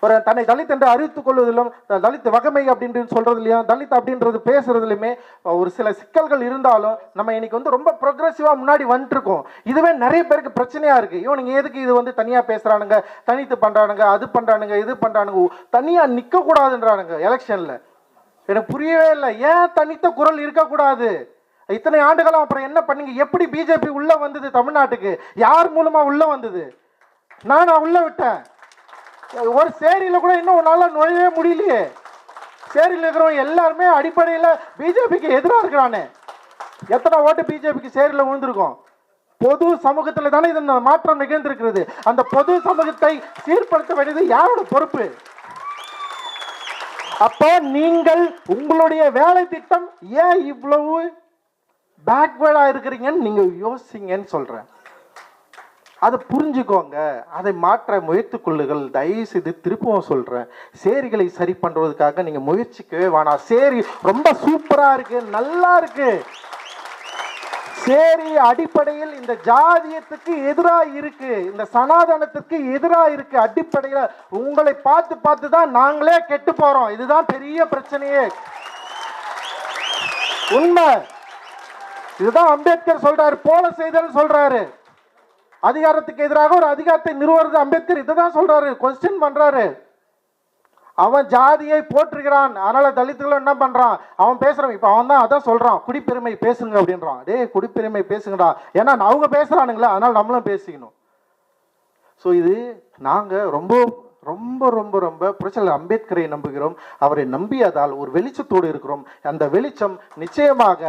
ஒரு தன்னை தலித் என்று அறிவித்துக் கொள்வதிலும் தலித் வகமை அப்படின்னு சொல்றது இல்லையா தலித் அப்படின்றது பேசுறதுலையுமே ஒரு சில சிக்கல்கள் இருந்தாலும் நம்ம இன்னைக்கு வந்து ரொம்ப ப்ரொக்ரெசிவா முன்னாடி வந்துட்டு இருக்கோம் இதுவே நிறைய பேருக்கு பிரச்சனையா இருக்கு. இவனுங்க எதுக்கு இது வந்து தனியா பேசுறானுங்க? தனித்து பண்றானுங்க அது பண்றானுங்க இது பண்றானுங்க. தனியா நிக்க கூடாதுன்றானுங்க எலெக்ஷன்ல. எனக்கு புரியவே இல்லை. ஏன் தனித்த குரல் இருக்கக்கூடாது? இத்தனை ஆண்டுகளும் அப்புறம் என்ன பண்ணீங்க? எப்படி பிஜேபி உள்ள வந்தது தமிழ்நாட்டுக்கு? யார் மூலமா உள்ள வந்தது? நான் நான் உள்ள விட்டேன். ஒரு சேரியில கூட இன்னும் உன்னால் நுழையவே முடியலையே. சேரியில் இருக்கிறவங்க எல்லாருமே அடிப்படையில் பிஜேபிக்கு எதிராக இருக்கிறானே. எத்தனை ஓட்டு பிஜேபிக்கு சேரியில் விழுந்திருக்கும்? பொது சமூகத்தில் தானே இது மாற்றம் நிகழ்ந்திருக்கிறது. அந்த பொது சமூகத்தை சீர்படுத்த வேண்டியது யாரோட பொறுப்பு? அப்போ நீங்கள் உங்களுடைய வேலை திட்டம் ஏன் இவ்வளவு பேக்வேர்டாக இருக்கிறீங்கன்னு நீங்கள் யோசிங்கன்னு சொல்கிறேன் அதை புரிஞ்சுக்கோங்க. அதை மாற்ற முயற்சி கொள்ளுங்கள். தயவு செய்து திருப்பவும் சொல்கிறேன் சேரிகளை சரி பண்ணுறதுக்காக நீங்கள் முயற்சிக்கவே வேணாம். சேரி ரொம்ப சூப்பராக இருக்குது நல்லா இருக்குது சேரி அடிப்படையில் இந்த ஜாதியத்துக்கு எதிராக இருக்கு. இந்த சனாதனத்துக்கு எதிராக இருக்கு அடிப்படையில் உங்களை பார்த்து பார்த்து தான் நாங்களே கெட்டு போறோம். இதுதான் பெரிய பிரச்சனையே. உண்மை. இதுதான் அம்பேத்கர் சொல்றாரு போல செய்தல் சொல்றாரு. அதிகாரத்துக்கு எதிராக ஒரு அதிகாரத்தை நிறுவது அம்பேத்கர் இதை தான் சொல்றாரு கொஸ்டின் பண்றாரு. அவன் ஜாதியை போற்றுகிறான் அதனால தலித்துகளும் என்ன பண்றான்? அவன் பேசுறான் இப்ப அவன் தான் அதான் சொல்றான் குடிப்பெருமை பேசுங்க அப்படின்றான். டேய் குடிப்பெருமை பேசுங்கடா. ஏன்னா அவங்க பேசுறானுங்களே அதனால நம்மளும் பேசிக்கணும். ஸோ இது நாங்க ரொம்ப ரொம்ப ரொம்ப ரொம்ப புரட்சியாளர் அம்பேத்கரை நம்புகிறோம். அவரை நம்பியதால் ஒரு வெளிச்சத்தோடு இருக்கிறோம். அந்த வெளிச்சம் நிச்சயமாக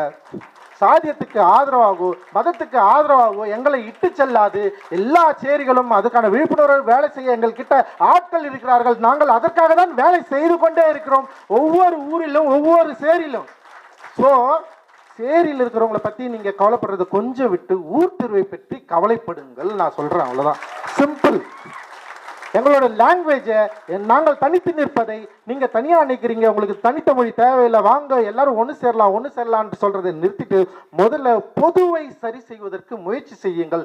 சாதியத்துக்கு ஆதரவாகவோ மதத்துக்கு ஆதரவாகவோ எங்களை இட்டு செல்லாது. எல்லா சேரிகளும் அதுக்கான விழிப்புணர்வு வேலை செய்ய எங்கள் கிட்ட ஆட்கள் இருக்கிறார்கள். நாங்கள் அதற்காக தான் வேலை செய்து கொண்டே இருக்கிறோம். ஒவ்வொரு ஊரிலும் ஒவ்வொரு சேரிலும். ஸோ சேரியில் இருக்கிறவங்களை பற்றி நீங்கள் கவலைப்படுறதை கொஞ்சம் விட்டு ஊர் திருவை பற்றி கவலைப்படுங்கள். நான் சொல்கிறேன் அவ்வளோதான் சிம்பிள் எங்களோட லாங்குவேஜை நாங்கள் தனித்து நிற்பதை நீங்க தனியா நினைக்கிறீங்க. உங்களுக்கு தனித்த மொழி தேவையில்லை. வாங்க எல்லாரும் ஒன்று சேரலாம் ஒன்று சேரலாம்னு சொல்றதை நிறுத்திட்டு முதல்ல பொதுவை சரி செய்வதற்கு முயற்சி செய்யுங்கள்.